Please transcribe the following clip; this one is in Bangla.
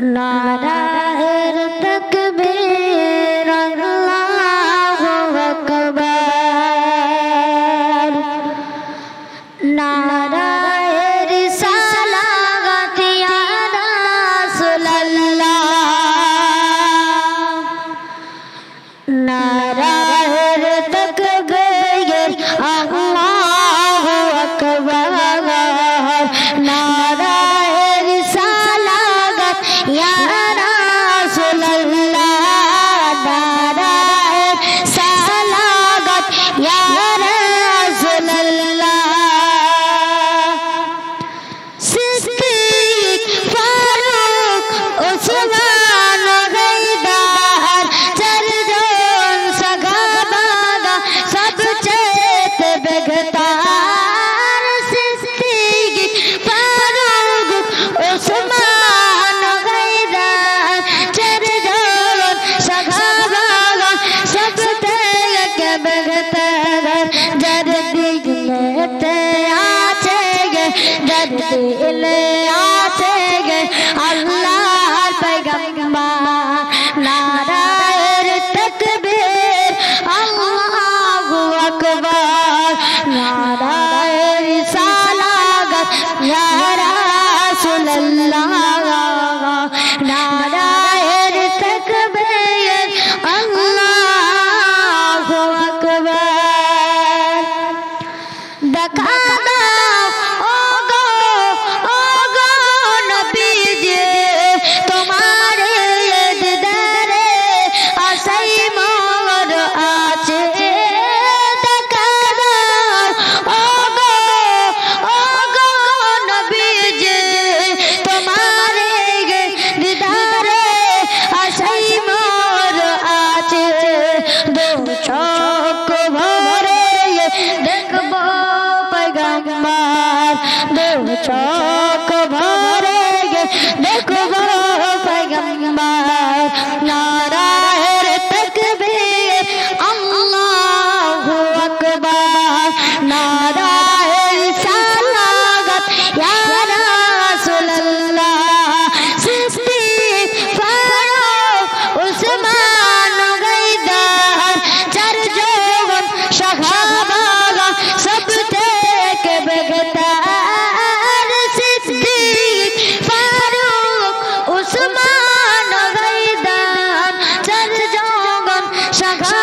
নারায়ের তকবীর আল্লাহু আকবার নারায়ের সালাত ইয়া রাসূলুল্লাহ নারায়ের তকবীর আল্লাহু আকবার নারায়ের فتح একবার। দু চোখ ভরে দেখো 下课。